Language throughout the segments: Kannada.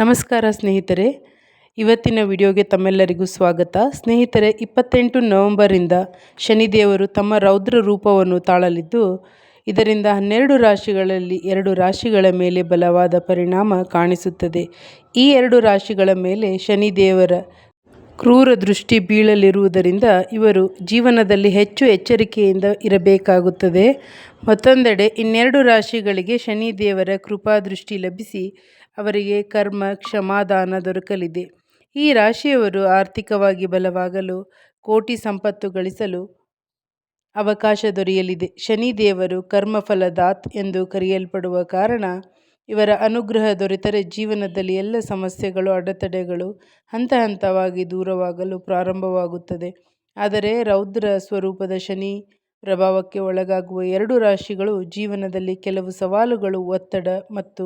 ನಮಸ್ಕಾರ ಸ್ನೇಹಿತರೆ. ಇವತ್ತಿನ ವಿಡಿಯೋಗೆ ತಮ್ಮೆಲ್ಲರಿಗೂ ಸ್ವಾಗತ. ಸ್ನೇಹಿತರೆ, ಇಪ್ಪತ್ತೆಂಟು ನವೆಂಬರಿಂದ ಶನಿದೇವರು ತಮ್ಮ ರೌದ್ರ ರೂಪವನ್ನು ತಾಳಲಿದ್ದು, ಇದರಿಂದ ಹನ್ನೆರಡು ರಾಶಿಗಳಲ್ಲಿ ಎರಡು ರಾಶಿಗಳ ಮೇಲೆ ಬಲವಾದ ಪರಿಣಾಮ ಕಾಣಿಸುತ್ತದೆ. ಈ ಎರಡು ರಾಶಿಗಳ ಮೇಲೆ ಶನಿದೇವರ ಕ್ರೂರ ದೃಷ್ಟಿ ಬೀಳಲಿರುವುದರಿಂದ ಇವರು ಜೀವನದಲ್ಲಿ ಹೆಚ್ಚು ಎಚ್ಚರಿಕೆಯಿಂದ ಇರಬೇಕಾಗುತ್ತದೆ. ಮತ್ತೊಂದೆಡೆ ಇನ್ನೆರಡು ರಾಶಿಗಳಿಗೆ ಶನಿ ದೇವರ ಕೃಪಾದೃಷ್ಟಿ ಲಭಿಸಿ ಅವರಿಗೆ ಕರ್ಮ, ಕ್ಷಮಾದಾನ ದೊರಕಲಿದೆ. ಈ ರಾಶಿಯವರು ಆರ್ಥಿಕವಾಗಿ ಬಲವಾಗಲು, ಕೋಟಿ ಸಂಪತ್ತು ಗಳಿಸಲು ಅವಕಾಶ ದೊರೆಯಲಿದೆ. ಶನಿ ದೇವರು ಕರ್ಮಫಲದಾತ್ ಎಂದು ಕರೆಯಲ್ಪಡುವ ಕಾರಣ ಇವರ ಅನುಗ್ರಹ ದೊರೆತರೆ ಜೀವನದಲ್ಲಿ ಎಲ್ಲ ಸಮಸ್ಯೆಗಳು, ಅಡೆತಡೆಗಳು ಹಂತ ಹಂತವಾಗಿ ದೂರವಾಗಲು ಪ್ರಾರಂಭವಾಗುತ್ತದೆ. ಆದರೆ ರೌದ್ರ ಸ್ವರೂಪದ ಶನಿ ಪ್ರಭಾವಕ್ಕೆ ಒಳಗಾಗುವ ಎರಡು ರಾಶಿಗಳು ಜೀವನದಲ್ಲಿ ಕೆಲವು ಸವಾಲುಗಳು, ಒತ್ತಡ ಮತ್ತು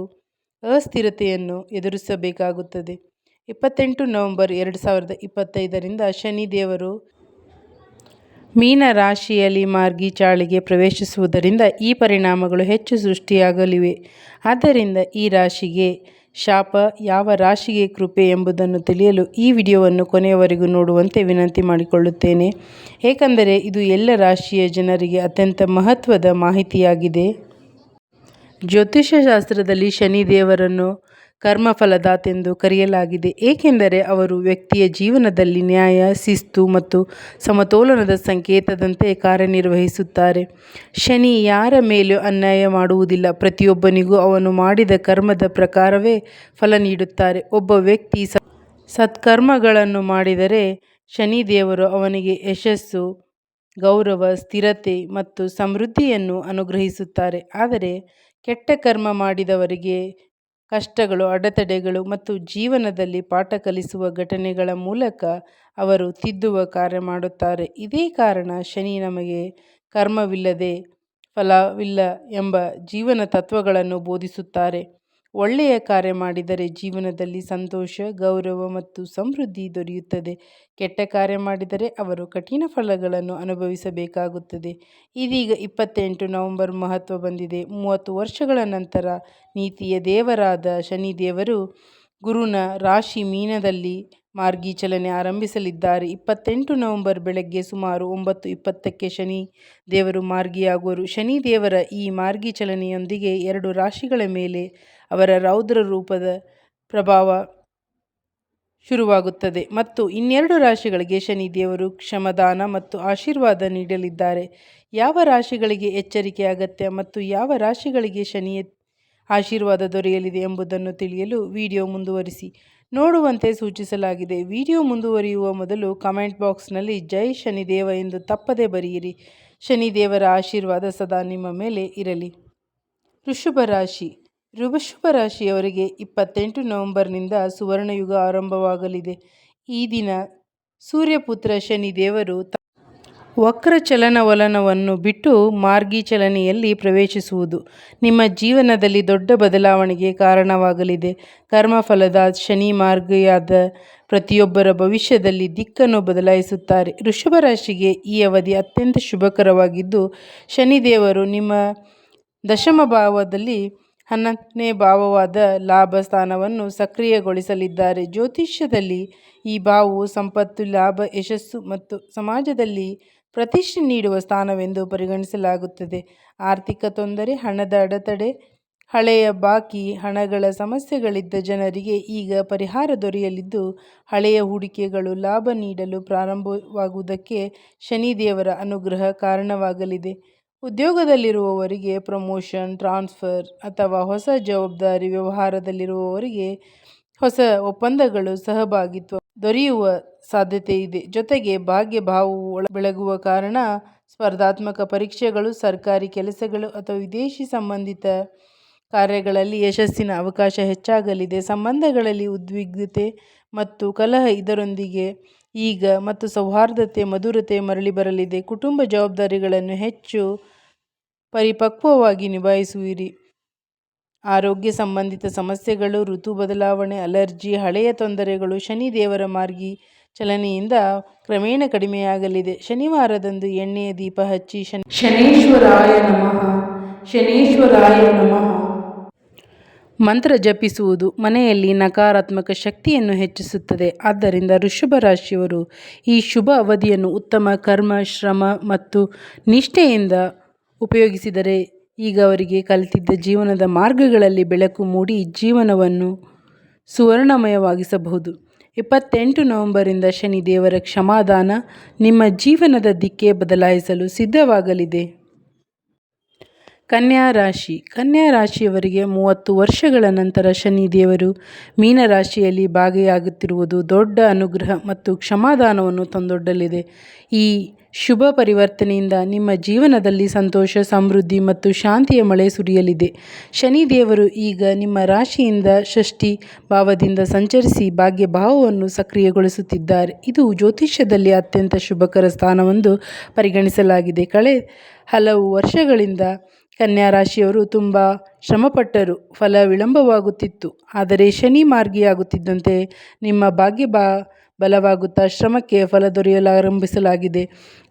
ಅಸ್ಥಿರತೆಯನ್ನು ಎದುರಿಸಬೇಕಾಗುತ್ತದೆ. ಇಪ್ಪತ್ತೆಂಟು ನವೆಂಬರ್ ಎರಡು ಸಾವಿರದ ಇಪ್ಪತ್ತೈದರಿಂದ ಶನಿ ದೇವರು ಮೀನ ರಾಶಿಯಲ್ಲಿ ಮಾರ್ಗಿ ಚಾಳಿಗೆ ಪ್ರವೇಶಿಸುವುದರಿಂದ ಈ ಪರಿಣಾಮಗಳು ಹೆಚ್ಚು ಸೃಷ್ಟಿಯಾಗಲಿವೆ. ಆದ್ದರಿಂದ ಈ ರಾಶಿಗೆ ಶಾಪ, ಯಾವ ರಾಶಿಗೆ ಕೃಪೆ ಎಂಬುದನ್ನು ತಿಳಿಯಲು ಈ ವಿಡಿಯೋವನ್ನು ಕೊನೆಯವರೆಗೂ ನೋಡುವಂತೆ ವಿನಂತಿ ಮಾಡಿಕೊಳ್ಳುತ್ತೇನೆ. ಏಕೆಂದರೆ ಇದು ಎಲ್ಲ ರಾಶಿಯ ಜನರಿಗೆ ಅತ್ಯಂತ ಮಹತ್ವದ ಮಾಹಿತಿಯಾಗಿದೆ. ಜ್ಯೋತಿಷ್ಯ ಶಾಸ್ತ್ರದಲ್ಲಿ ಶನಿ ದೇವರನ್ನು ಕರ್ಮಫಲದಾತೆಂದು ಕರೆಯಲಾಗಿದೆ. ಏಕೆಂದರೆ ಅವರು ವ್ಯಕ್ತಿಯ ಜೀವನದಲ್ಲಿ ನ್ಯಾಯ, ಶಿಸ್ತು ಮತ್ತು ಸಮತೋಲನದ ಸಂಕೇತದಂತೆ ಕಾರ್ಯನಿರ್ವಹಿಸುತ್ತಾರೆ. ಶನಿ ಯಾರ ಮೇಲೂ ಅನ್ಯಾಯ ಮಾಡುವುದಿಲ್ಲ. ಪ್ರತಿಯೊಬ್ಬನಿಗೂ ಅವನು ಮಾಡಿದ ಕರ್ಮದ ಪ್ರಕಾರವೇ ಫಲ ನೀಡುತ್ತಾರೆ. ಒಬ್ಬ ವ್ಯಕ್ತಿ ಸತ್ಕರ್ಮಗಳನ್ನು ಮಾಡಿದರೆ ಶನಿ ದೇವರು ಅವನಿಗೆ ಯಶಸ್ಸು, ಗೌರವ, ಸ್ಥಿರತೆ ಮತ್ತು ಸಮೃದ್ಧಿಯನ್ನು ಅನುಗ್ರಹಿಸುತ್ತಾರೆ. ಆದರೆ ಕೆಟ್ಟ ಕರ್ಮ ಮಾಡಿದವರಿಗೆ ಕಷ್ಟಗಳು, ಅಡೆತಡೆಗಳು ಮತ್ತು ಜೀವನದಲ್ಲಿ ಪಾಠ ಕಲಿಸುವ ಘಟನೆಗಳ ಮೂಲಕ ಅವರು ತಿದ್ದುವ ಕಾರ್ಯ ಮಾಡುತ್ತಾರೆ. ಇದೇ ಕಾರಣ ಶನಿ ನಮಗೆ ಕರ್ಮವಿಲ್ಲದೆ ಫಲವಿಲ್ಲ ಎಂಬ ಜೀವನ ತತ್ವಗಳನ್ನು ಬೋಧಿಸುತ್ತಾರೆ. ಒಳ್ಳೆಯ ಕಾರ್ಯ ಮಾಡಿದರೆ ಜೀವನದಲ್ಲಿ ಸಂತೋಷ, ಗೌರವ ಮತ್ತು ಸಮೃದ್ಧಿ ದೊರೆಯುತ್ತದೆ. ಕೆಟ್ಟ ಕಾರ್ಯ ಮಾಡಿದರೆ ಅವರು ಕಠಿಣ ಫಲಗಳನ್ನು ಅನುಭವಿಸಬೇಕಾಗುತ್ತದೆ. ಇದೀಗ ಇಪ್ಪತ್ತೆಂಟು ನವೆಂಬರ್ ಮಹತ್ವ ಬಂದಿದೆ. ಮೂವತ್ತು ವರ್ಷಗಳ ನಂತರ ನೀತಿಯ ದೇವರಾದ ಶನಿ ದೇವರು ಗುರುನ ರಾಶಿ ಮೀನದಲ್ಲಿ ಮಾರ್ಗಿ ಚಲನೆ ಆರಂಭಿಸಲಿದ್ದಾರೆ. ಇಪ್ಪತ್ತೆಂಟು ನವೆಂಬರ್ ಬೆಳಗ್ಗೆ ಸುಮಾರು ಒಂಬತ್ತು ಇಪ್ಪತ್ತಕ್ಕೆ ಶನಿ ದೇವರು ಮಾರ್ಗಿಯಾಗುವರು. ಶನಿ ದೇವರ ಈ ಮಾರ್ಗಿ ಚಲನೆಯೊಂದಿಗೆ ಎರಡು ರಾಶಿಗಳ ಮೇಲೆ ಅವರ ರೌದ್ರ ರೂಪದ ಪ್ರಭಾವ ಶುರುವಾಗುತ್ತದೆ. ಮತ್ತು ಇನ್ನೆರಡು ರಾಶಿಗಳಿಗೆ ಶನಿ ದೇವರು ಕ್ಷಮದಾನ ಮತ್ತು ಆಶೀರ್ವಾದ ನೀಡಲಿದ್ದಾರೆ. ಯಾವ ರಾಶಿಗಳಿಗೆ ಎಚ್ಚರಿಕೆ ಅಗತ್ಯ ಮತ್ತು ಯಾವ ರಾಶಿಗಳಿಗೆ ಶನಿಯ ಆಶೀರ್ವಾದ ದೊರೆಯಲಿದೆ ಎಂಬುದನ್ನು ತಿಳಿಯಲು ವಿಡಿಯೋ ಮುಂದುವರಿಸಿ. ನೋಡುವಂತೆ ಸೂಚಿಸಲಾಗಿದೆ. ವಿಡಿಯೋ ಮುಂದುವರಿಯುವ ಮೊದಲು ಕಮೆಂಟ್ ಬಾಕ್ಸ್ನಲ್ಲಿ ಜೈ ಶನಿದೇವ ಎಂದು ತಪ್ಪದೇ ಬರೆಯಿರಿ. ಶನಿದೇವರ ಆಶೀರ್ವಾದ ಸದಾ ನಿಮ್ಮ ಮೇಲೆ ಇರಲಿ. ಋಷಭ ರಾಶಿ. ಋಷಭ ರಾಶಿಯವರಿಗೆ ಇಪ್ಪತ್ತೆಂಟು ನವೆಂಬರ್ನಿಂದ ಸುವರ್ಣಯುಗ ಆರಂಭವಾಗಲಿದೆ. ಈ ದಿನ ಸೂರ್ಯಪುತ್ರ ಶನಿ ದೇವರು ವಕ್ರ ಚಲನವಲನವನ್ನು ಬಿಟ್ಟು ಮಾರ್ಗಿ ಚಲನೆಯಲ್ಲಿ ಪ್ರವೇಶಿಸುವುದು ನಿಮ್ಮ ಜೀವನದಲ್ಲಿ ದೊಡ್ಡ ಬದಲಾವಣೆಗೆ ಕಾರಣವಾಗಲಿದೆ. ಕರ್ಮಫಲದ ಶನಿ ಮಾರ್ಗಿಯಾದ ಪ್ರತಿಯೊಬ್ಬರ ಭವಿಷ್ಯದಲ್ಲಿ ದಿಕ್ಕನ್ನು ಬದಲಾಯಿಸುತ್ತಾರೆ. ಋಷಭ ರಾಶಿಗೆ ಈ ಅವಧಿ ಅತ್ಯಂತ ಶುಭಕರವಾಗಿದ್ದು ಶನಿದೇವರು ನಿಮ್ಮ ದಶಮ ಭಾವದಲ್ಲಿ ಹನ್ನೊಂದನೇ ಭಾವವಾದ ಲಾಭ ಸ್ಥಾನವನ್ನು ಸಕ್ರಿಯಗೊಳಿಸಲಿದ್ದಾರೆ. ಜ್ಯೋತಿಷ್ಯದಲ್ಲಿ ಈ ಭಾವವು ಸಂಪತ್ತು, ಲಾಭ, ಯಶಸ್ಸು ಮತ್ತು ಸಮಾಜದಲ್ಲಿ ಪ್ರತಿಷ್ಠೆ ನೀಡುವ ಸ್ಥಾನವೆಂದು ಪರಿಗಣಿಸಲಾಗುತ್ತದೆ. ಆರ್ಥಿಕ ತೊಂದರೆ, ಹಣದ ಅಡೆತಡೆ, ಹಳೆಯ ಬಾಕಿ, ಹಣಗಳ ಸಮಸ್ಯೆಗಳಿದ್ದ ಜನರಿಗೆ ಈಗ ಪರಿಹಾರ ದೊರೆಯಲಿದ್ದು, ಹಳೆಯ ಹೂಡಿಕೆಗಳು ಲಾಭ ನೀಡಲು ಪ್ರಾರಂಭವಾಗುವುದಕ್ಕೆ ಶನಿದೇವರ ಅನುಗ್ರಹ ಕಾರಣವಾಗಲಿದೆ. ಉದ್ಯೋಗದಲ್ಲಿರುವವರಿಗೆ ಪ್ರಮೋಷನ್ ಟ್ರಾನ್ಸ್ಫರ್ ಅಥವಾ ಹೊಸ ಜವಾಬ್ದಾರಿ ವ್ಯವಹಾರದಲ್ಲಿರುವವರಿಗೆ ಹೊಸ ಒಪ್ಪಂದಗಳು ಸಹಭಾಗಿತ್ವ ದೊರೆಯುವ ಸಾಧ್ಯತೆ ಇದೆ. ಜೊತೆಗೆ ಭಾಗ್ಯ ಭಾವವು ಬೆಳಗುವ ಕಾರಣ ಸ್ಪರ್ಧಾತ್ಮಕ ಪರೀಕ್ಷೆಗಳು, ಸರ್ಕಾರಿ ಕೆಲಸಗಳು ಅಥವಾ ವಿದೇಶಿ ಸಂಬಂಧಿತ ಕಾರ್ಯಗಳಲ್ಲಿ ಯಶಸ್ಸಿನ ಅವಕಾಶ ಹೆಚ್ಚಾಗಲಿದೆ. ಸಂಬಂಧಗಳಲ್ಲಿ ಉದ್ವಿಗ್ನತೆ ಮತ್ತು ಕಲಹ ಇದರೊಂದಿಗೆ ಈಗ ಮತ್ತು ಸೌಹಾರ್ದತೆ, ಮಧುರತೆ ಮರಳಿ ಬರಲಿದೆ. ಕುಟುಂಬ ಜವಾಬ್ದಾರಿಗಳನ್ನು ಹೆಚ್ಚು ಪರಿಪಕ್ವವಾಗಿ ನಿಭಾಯಿಸುವಿರಿ. ಆರೋಗ್ಯ ಸಂಬಂಧಿತ ಸಮಸ್ಯೆಗಳು ಋತು ಬದಲಾವಣೆ ಅಲರ್ಜಿ ಹಳೆಯ ತೊಂದರೆಗಳು ಶನಿ ದೇವರ ಮಾರ್ಗಿ ಚಲನೆಯಿಂದ ಕ್ರಮೇಣ ಕಡಿಮೆಯಾಗಲಿದೆ. ಶನಿವಾರದಂದು ಎಣ್ಣೆಯ ದೀಪ ಹಚ್ಚಿ ಶನಿ ಶನೇಶ್ವರಾಯ ನಮಃ ಶನೇಶ್ವರಾಯ ನಮಃ. ಮಂತ್ರ ಜಪಿಸುವುದು ಮನೆಯಲ್ಲಿ ನಕಾರಾತ್ಮಕ ಶಕ್ತಿಯನ್ನು ಹೆಚ್ಚಿಸುತ್ತದೆ. ಆದ್ದರಿಂದ ವೃಷಭ ರಾಶಿಯವರು ಈ ಶುಭ ಅವಧಿಯನ್ನು ಉತ್ತಮ ಕರ್ಮ ಶ್ರಮ ಮತ್ತು ನಿಷ್ಠೆಯಿಂದ ಉಪಯೋಗಿಸಿದರೆ ಈಗ ಅವರಿಗೆ ಕಲಿತಿದ್ದ ಜೀವನದ ಮಾರ್ಗಗಳಲ್ಲಿ ಬೆಳಕು ಮೂಡಿ ಜೀವನವನ್ನು ಸುವರ್ಣಮಯವಾಗಿಸಬಹುದು. ಇಪ್ಪತ್ತೆಂಟು ನವೆಂಬರಿಂದ ಶನಿ ದೇವರ ಕ್ಷಮಾದಾನ ನಿಮ್ಮ ಜೀವನದ ದಿಕ್ಕೇ ಬದಲಾಯಿಸಲು ಸಿದ್ಧವಾಗಲಿದೆ. ಕನ್ಯಾ ರಾಶಿ. ಕನ್ಯಾ ರಾಶಿಯವರಿಗೆ ಮೂವತ್ತು ವರ್ಷಗಳ ನಂತರ ಶನಿ ದೇವರು ಮೀನರಾಶಿಯಲ್ಲಿ ಭಾಗಿಯಾಗುತ್ತಿರುವುದು ದೊಡ್ಡ ಅನುಗ್ರಹ ಮತ್ತು ಕ್ಷಮಾದಾನವನ್ನು ತಂದೊಡ್ಡಲಿದೆ. ಈ ಶುಭ ಪರಿವರ್ತನೆಯಿಂದ ನಿಮ್ಮ ಜೀವನದಲ್ಲಿ ಸಂತೋಷ, ಸಮೃದ್ಧಿ ಮತ್ತು ಶಾಂತಿಯ ಮಳೆ ಸುರಿಯಲಿದೆ. ಶನಿ ದೇವರು ಈಗ ನಿಮ್ಮ ರಾಶಿಯಿಂದ ಷಷ್ಠಿ ಭಾವದಿಂದ ಸಂಚರಿಸಿ ಭಾಗ್ಯ ಭಾವವನ್ನು ಸಕ್ರಿಯಗೊಳಿಸುತ್ತಿದ್ದಾರೆ. ಇದು ಜ್ಯೋತಿಷ್ಯದಲ್ಲಿ ಅತ್ಯಂತ ಶುಭಕರ ಸ್ಥಾನವೆಂದು ಪರಿಗಣಿಸಲಾಗಿದೆ. ಕಳೆ ಹಲವು ವರ್ಷಗಳಿಂದ ಕನ್ಯಾ ರಾಶಿಯವರು ತುಂಬ ಶ್ರಮಪಟ್ಟರು, ಫಲ ವಿಳಂಬವಾಗುತ್ತಿತ್ತು. ಆದರೆ ಶನಿ ಮಾರ್ಗಿಯಾಗುತ್ತಿದ್ದಂತೆ ನಿಮ್ಮ ಭಾಗ್ಯ ಬಾ, ಬಲವಾಗುತ್ತಾ ಶ್ರಮಕ್ಕೆ ಫಲ ದೊರೆಯಲಾರಂಭಿಸಲಾಗಿದೆ.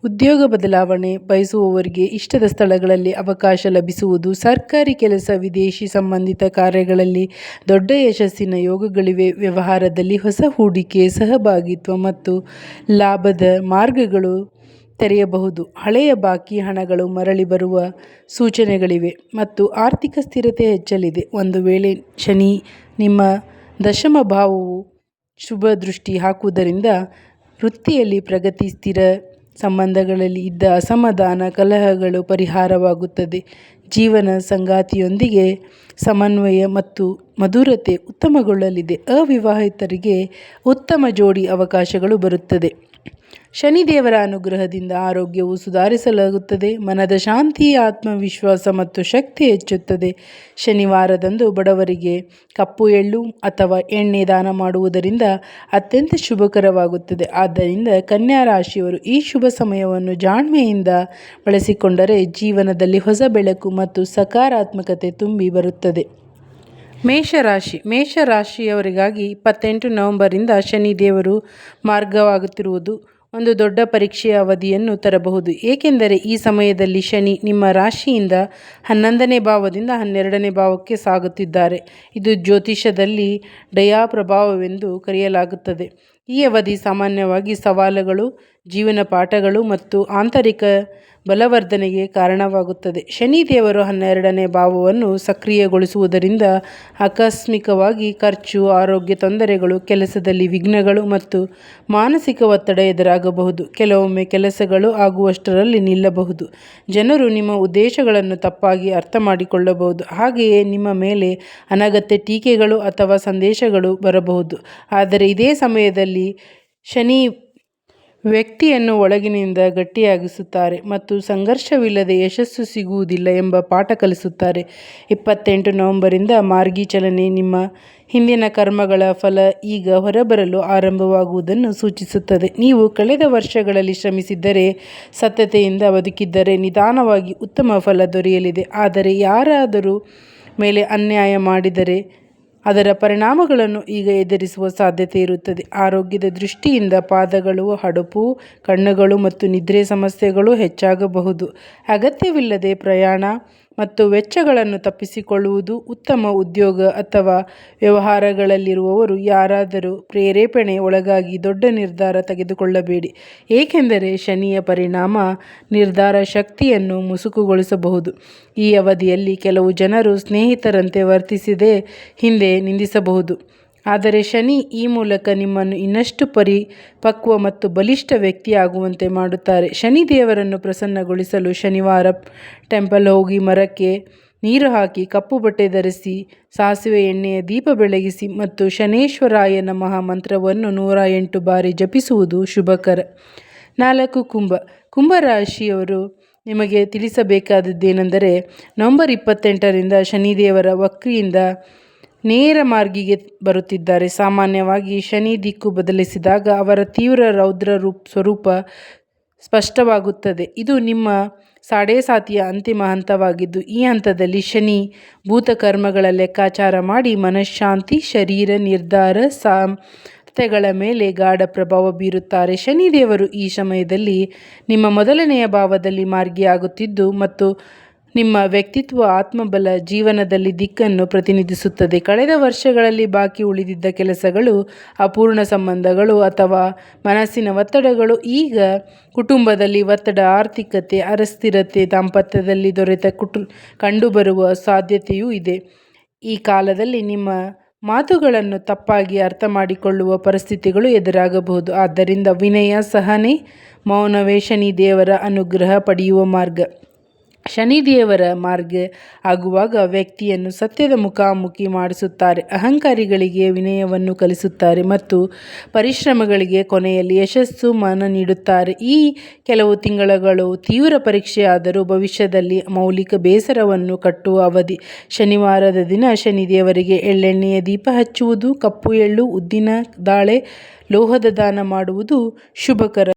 ಉದ್ಯೋಗ ಬದಲಾವಣೆ ಬಯಸುವವರಿಗೆ ಇಷ್ಟದ ಸ್ಥಳಗಳಲ್ಲಿ ಅವಕಾಶ ಲಭಿಸುವುದು ಸರ್ಕಾರಿ ಕೆಲಸ, ವಿದೇಶಿ ಸಂಬಂಧಿತ ಕಾರ್ಯಗಳಲ್ಲಿ ದೊಡ್ಡ ಯಶಸ್ಸಿನ ಯೋಗಗಳಿವೆ. ವ್ಯವಹಾರದಲ್ಲಿ ಹೊಸ ಹೂಡಿಕೆ, ಸಹಭಾಗಿತ್ವ ಮತ್ತು ಲಾಭದ ಮಾರ್ಗಗಳು ತೆರೆಯಬಹುದು. ಹಳೆಯ ಬಾಕಿ ಹಣಗಳು ಮರಳಿ ಬರುವ ಸೂಚನೆಗಳಿವೆ ಮತ್ತು ಆರ್ಥಿಕ ಸ್ಥಿರತೆ ಹೆಚ್ಚಲಿದೆ. ಒಂದು ವೇಳೆ ಶನಿ ನಿಮ್ಮ ದಶಮ ಭಾವವು ಶುಭ ದೃಷ್ಟಿ ಹಾಕುವುದರಿಂದ ವೃತ್ತಿಯಲ್ಲಿ ಪ್ರಗತಿ, ಸ್ಥಿರ ಸಂಬಂಧಗಳಲ್ಲಿ ಇದ್ದ ಅಸಮಾಧಾನ, ಕಲಹಗಳು ಪರಿಹಾರವಾಗುತ್ತದೆ. ಜೀವನ ಸಂಗಾತಿಯೊಂದಿಗೆ ಸಮನ್ವಯ ಮತ್ತು ಮಧುರತೆ ಉತ್ತಮಗೊಳ್ಳಲಿದೆ. ಅವಿವಾಹಿತರಿಗೆ ಉತ್ತಮ ಜೋಡಿ ಅವಕಾಶಗಳು ಬರುತ್ತದೆ. ಶನಿದೇವರ ಅನುಗ್ರಹದಿಂದ ಆರೋಗ್ಯವು ಸುಧಾರಿಸಲಾಗುತ್ತದೆ. ಮನದ ಶಾಂತಿ, ಆತ್ಮವಿಶ್ವಾಸ ಮತ್ತು ಶಕ್ತಿ ಹೆಚ್ಚುತ್ತದೆ. ಶನಿವಾರದಂದು ಬಡವರಿಗೆ ಕಪ್ಪು ಎಳ್ಳು ಅಥವಾ ಎಣ್ಣೆ ದಾನ ಮಾಡುವುದರಿಂದ ಅತ್ಯಂತ ಶುಭಕರವಾಗುತ್ತದೆ. ಆದ್ದರಿಂದ ಕನ್ಯಾ ರಾಶಿಯವರು ಈ ಶುಭ ಸಮಯವನ್ನು ಜಾಣ್ಮೆಯಿಂದ ಬಳಸಿಕೊಂಡರೆ ಜೀವನದಲ್ಲಿ ಹೊಸ ಬೆಳಕು ಮತ್ತು ಸಕಾರಾತ್ಮಕತೆ ತುಂಬಿ ಬರುತ್ತದೆ. ಮೇಷರಾಶಿ, ಮೇಷರಾಶಿಯವರಿಗಾಗಿ ಇಪ್ಪತ್ತೆಂಟು ನವೆಂಬರಿಂದ ಶನಿ ದೇವರು ಮಾರ್ಗವಾಗುತ್ತಿರುವುದು ಒಂದು ದೊಡ್ಡ ಪರೀಕ್ಷೆಯ ಅವಧಿಯನ್ನು ತರಬಹುದು. ಏಕೆಂದರೆ ಈ ಸಮಯದಲ್ಲಿ ಶನಿ ನಿಮ್ಮ ರಾಶಿಯಿಂದ ಹನ್ನೊಂದನೇ ಭಾವದಿಂದ ಹನ್ನೆರಡನೇ ಭಾವಕ್ಕೆ ಸಾಗುತ್ತಿದ್ದಾರೆ. ಇದು ಜ್ಯೋತಿಷದಲ್ಲಿ ಡಯಾ ಪ್ರಭಾವವೆಂದು ಕರೆಯಲಾಗುತ್ತದೆ. ಈ ಅವಧಿ ಸಾಮಾನ್ಯವಾಗಿ ಸವಾಲುಗಳು, ಜೀವನ ಪಾಠಗಳು ಮತ್ತು ಆಂತರಿಕ ಬಲವರ್ಧನೆಗೆ ಕಾರಣವಾಗುತ್ತದೆ. ಶನಿ ದೇವರು ಹನ್ನೆರಡನೇ ಭಾವವನ್ನು ಸಕ್ರಿಯಗೊಳಿಸುವುದರಿಂದ ಆಕಸ್ಮಿಕವಾಗಿ ಖರ್ಚು, ಆರೋಗ್ಯ ತೊಂದರೆಗಳು, ಕೆಲಸದಲ್ಲಿ ವಿಘ್ನಗಳು ಮತ್ತು ಮಾನಸಿಕ ಒತ್ತಡ ಎದುರಾಗಬಹುದು. ಕೆಲವೊಮ್ಮೆ ಕೆಲಸಗಳು ಆಗುವಷ್ಟರಲ್ಲಿ ನಿಲ್ಲಬಹುದು. ಜನರು ನಿಮ್ಮ ಉದ್ದೇಶಗಳನ್ನು ತಪ್ಪಾಗಿ ಅರ್ಥ ಮಾಡಿಕೊಳ್ಳಬಹುದು ಹಾಗೆಯೇ ನಿಮ್ಮ ಮೇಲೆ ಅನಗತ್ಯ ಟೀಕೆಗಳು ಅಥವಾ ಸಂದೇಶಗಳು ಬರಬಹುದು. ಆದರೆ ಇದೇ ಸಮಯದಲ್ಲಿ ಶನಿ ವ್ಯಕ್ತಿಯನ್ನು ಒಳಗಿನಿಂದ ಗಟ್ಟಿಯಾಗಿಸುತ್ತಾರೆ ಮತ್ತು ಸಂಘರ್ಷವಿಲ್ಲದೆ ಯಶಸ್ಸು ಸಿಗುವುದಿಲ್ಲ ಎಂಬ ಪಾಠ ಕಲಿಸುತ್ತಾರೆ. ಇಪ್ಪತ್ತೆಂಟು ನವೆಂಬರಿಂದ ಮಾರ್ಗಿ ಚಲನೆ. ನಿಮ್ಮ ಹಿಂದಿನ ಕರ್ಮಗಳ ಫಲ ಈಗ ಹೊರಬರಲು ಆರಂಭವಾಗುವುದನ್ನು ಸೂಚಿಸುತ್ತದೆ. ನೀವು ಕಳೆದ ವರ್ಷಗಳಲ್ಲಿ ಶ್ರಮಿಸಿದ್ದರೆ, ಸತ್ಯತೆಯಿಂದ ಬದುಕಿದ್ದರೆ ನಿಧಾನವಾಗಿ ಉತ್ತಮ ಫಲ ದೊರೆಯಲಿದೆ. ಆದರೆ ಯಾರಾದರೂ ಮೇಲೆ ಅನ್ಯಾಯ ಮಾಡಿದರೆ ಅದರ ಪರಿಣಾಮಗಳನ್ನು ಈಗ ಎದುರಿಸುವ ಸಾಧ್ಯತೆ ಇರುತ್ತದೆ. ಆರೋಗ್ಯದ ದೃಷ್ಟಿಯಿಂದ ಪಾದಗಳು, ಹಡಪು, ಕಣ್ಣುಗಳು ಮತ್ತು ನಿದ್ರೆ ಸಮಸ್ಯೆಗಳು ಹೆಚ್ಚಾಗಬಹುದು. ಅಗತ್ಯವಿಲ್ಲದೆ ಪ್ರಯಾಣ ಮತ್ತು ವೆಚ್ಚಗಳನ್ನು ತಪ್ಪಿಸಿಕೊಳ್ಳುವುದು ಉತ್ತಮ ಉದ್ಯೋಗ ಅಥವಾ ವ್ಯವಹಾರಗಳಲ್ಲಿರುವವರು ಯಾರಾದರೂ ಪ್ರೇರೇಪಣೆ ಒಳಗಾಗಿ ದೊಡ್ಡ ನಿರ್ಧಾರ ತೆಗೆದುಕೊಳ್ಳಬೇಡಿ. ಏಕೆಂದರೆ ಶನಿಯ ಪರಿಣಾಮ ನಿರ್ಧಾರ ಶಕ್ತಿಯನ್ನು ಮುಸುಕುಗೊಳಿಸಬಹುದು. ಈ ಅವಧಿಯಲ್ಲಿ ಕೆಲವು ಜನರು ಸ್ನೇಹಿತರಂತೆ ವರ್ತಿಸಿದೆ ಹಿಂದೆ ನಿಂದಿಸಬಹುದು. ಆದರೆ ಶನಿ ಈ ಮೂಲಕ ನಿಮ್ಮನ್ನು ಇನ್ನಷ್ಟು ಪರಿಪಕ್ವ ಮತ್ತು ಬಲಿಷ್ಠ ವ್ಯಕ್ತಿಯಾಗುವಂತೆ ಮಾಡುತ್ತಾರೆ. ಶನಿ ದೇವರನ್ನು ಪ್ರಸನ್ನಗೊಳಿಸಲು ಶನಿವಾರ ಟೆಂಪಲ್ ಹೋಗಿ ಮರಕ್ಕೆ ನೀರು ಹಾಕಿ, ಕಪ್ಪು ಬಟ್ಟೆ ಧರಿಸಿ, ಸಾಸಿವೆ ಎಣ್ಣೆಯ ದೀಪ ಬೆಳಗಿಸಿ ಮತ್ತು ಶನೇಶ್ವರಾಯ ನಮಃ ಮಂತ್ರವನ್ನು ನೂರ ಎಂಟು ಬಾರಿ ಜಪಿಸುವುದು ಶುಭಕರ. ನಾಲ್ಕು ಕುಂಭ. ಕುಂಭರಾಶಿಯವರು ನಿಮಗೆ ತಿಳಿಸಬೇಕಾದದ್ದೇನೆಂದರೆ, ನವಂಬರ್ ಇಪ್ಪತ್ತೆಂಟರಿಂದ ಶನಿದೇವರ ವಕ್ರಿಯಿಂದ ನೇರ ಮಾರ್ಗಿಗೆ ಬರುತ್ತಿದ್ದಾರೆ. ಸಾಮಾನ್ಯವಾಗಿ ಶನಿ ದಿಕ್ಕು ಬದಲಿಸಿದಾಗ ಅವರ ತೀವ್ರ ರೌದ್ರ ರೂಪ ಸ್ವರೂಪ ಸ್ಪಷ್ಟವಾಗುತ್ತದೆ. ಇದು ನಿಮ್ಮ ಸಾಡೇಸಾತಿಯ ಅಂತಿಮ ಹಂತವಾಗಿದ್ದು, ಈ ಹಂತದಲ್ಲಿ ಶನಿ ಭೂತಕರ್ಮಗಳ ಲೆಕ್ಕಾಚಾರ ಮಾಡಿ ಮನಃಶಾಂತಿ, ಶರೀರ ನಿರ್ಧಾರ ಸಾಮರ್ಥ್ಯಗಳ ಮೇಲೆ ಗಾಢ ಪ್ರಭಾವ ಬೀರುತ್ತಾರೆ. ಶನಿದೇವರು ಈ ಸಮಯದಲ್ಲಿ ನಿಮ್ಮ ಮೊದಲನೆಯ ಭಾವದಲ್ಲಿ ಮಾರ್ಗಿಯಾಗುತ್ತಿದ್ದು ಮತ್ತು ನಿಮ್ಮ ವ್ಯಕ್ತಿತ್ವ ಆತ್ಮಬಲ ಜೀವನದಲ್ಲಿ ದಿಕ್ಕನ್ನು ಪ್ರತಿನಿಧಿಸುತ್ತದೆ. ಕಳೆದ ವರ್ಷಗಳಲ್ಲಿ ಬಾಕಿ ಉಳಿದಿದ್ದ ಕೆಲಸಗಳು, ಅಪೂರ್ಣ ಸಂಬಂಧಗಳು ಅಥವಾ ಮನಸ್ಸಿನ ಒತ್ತಡಗಳು, ಈಗ ಕುಟುಂಬದಲ್ಲಿ ಒತ್ತಡ, ಆರ್ಥಿಕತೆ, ಅರಸ್ಥಿರತೆ, ದಾಂಪತ್ಯದಲ್ಲಿ ದೊರೆತ ಕುಟು, ಕಂಡುಬರುವ ಸಾಧ್ಯತೆಯೂ ಇದೆ. ಈ ಕಾಲದಲ್ಲಿ ನಿಮ್ಮ ಮಾತುಗಳನ್ನು ತಪ್ಪಾಗಿ ಅರ್ಥ ಮಾಡಿಕೊಳ್ಳುವ ಪರಿಸ್ಥಿತಿಗಳು ಎದುರಾಗಬಹುದು. ಆದ್ದರಿಂದ ವಿನಯ ಸಹನೆ ಮೌನವೇಶನಿ ದೇವರ ಅನುಗ್ರಹ ಪಡೆಯುವ ಮಾರ್ಗ. ಶನಿದೇವರ ಮಾರ್ಗ ಆಗುವಾಗ ವ್ಯಕ್ತಿಯನ್ನು ಸತ್ಯದ ಮುಖಾಮುಖಿ ಮಾಡಿಸುತ್ತಾರೆ. ಅಹಂಕಾರಿಗಳಿಗೆ ವಿನಯವನ್ನು ಕಲಿಸುತ್ತಾರೆ ಮತ್ತು ಪರಿಶ್ರಮಗಳಿಗೆ ಕೊನೆಯಲ್ಲಿ ಯಶಸ್ಸು ಮನ ನೀಡುತ್ತಾರೆ. ಈ ಕೆಲವು ತಿಂಗಳುಗಳು ತೀವ್ರ ಪರೀಕ್ಷೆಯಾದರೂ ಭವಿಷ್ಯದಲ್ಲಿ ಮೌಲಿಕ ಬೇಸರವನ್ನು ಕಟ್ಟುವ ಅವಧಿ. ಶನಿವಾರದ ದಿನ ಶನಿದೇವರಿಗೆ ಎಳ್ಳೆಣ್ಣೆಯ ದೀಪ ಹಚ್ಚುವುದು, ಕಪ್ಪು ಎಳ್ಳು, ಉದ್ದಿನ, ದಾಳೆ, ಲೋಹದ ದಾನ ಮಾಡುವುದು ಶುಭಕರ.